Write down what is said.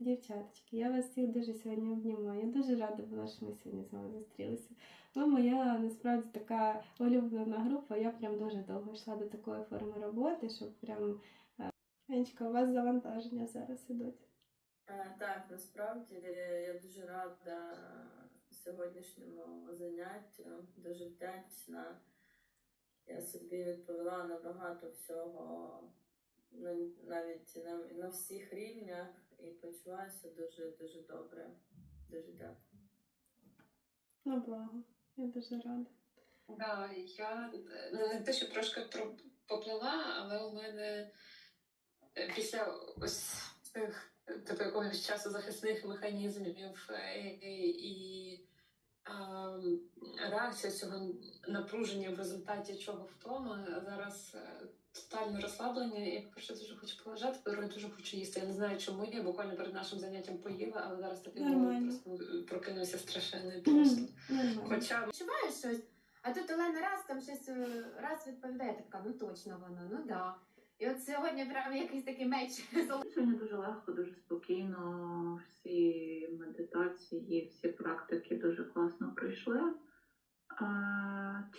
Дівчаточки, я вас всіх дуже сьогодні обнімаю. Я дуже рада була, що ми сьогодні з вами зустрілися. Ви моя насправді така улюблена група. Я прям дуже довго йшла до такої форми роботи, щоб прям. е, Анечка, у вас завантаження зараз ідуть. Е, Так, насправді я дуже рада сьогоднішньому заняттю, дуже вдячна. Я собі відповіла на багато всього, навіть на, на всіх рівнях, і почуваюся дуже дуже добре. Дуже дякую. На благо. Я дуже рада. Да, я не те, що трошки поплила, але у мене е, після ось цих е, типу якогось часу захисних механізмів е, і ем, реакція цього напруження в результаті чого втома зараз е, тотальне розслаблення. Я по-перше дуже хочу полежати, по-друге, дуже хочу їсти. Я не знаю, чому я буквально перед нашим заняттям поїла, але зараз такий Нормально. просто прокинувся страшенний просто. Хоча відчуваєш щось, а тут Олена раз там щось е, раз відповідає, така, ну точно воно, ну да. І от сьогодні прям якийсь такий меч Сьогодні дуже легко, дуже спокійно. Всі медитації, всі практики дуже класно пройшли. А,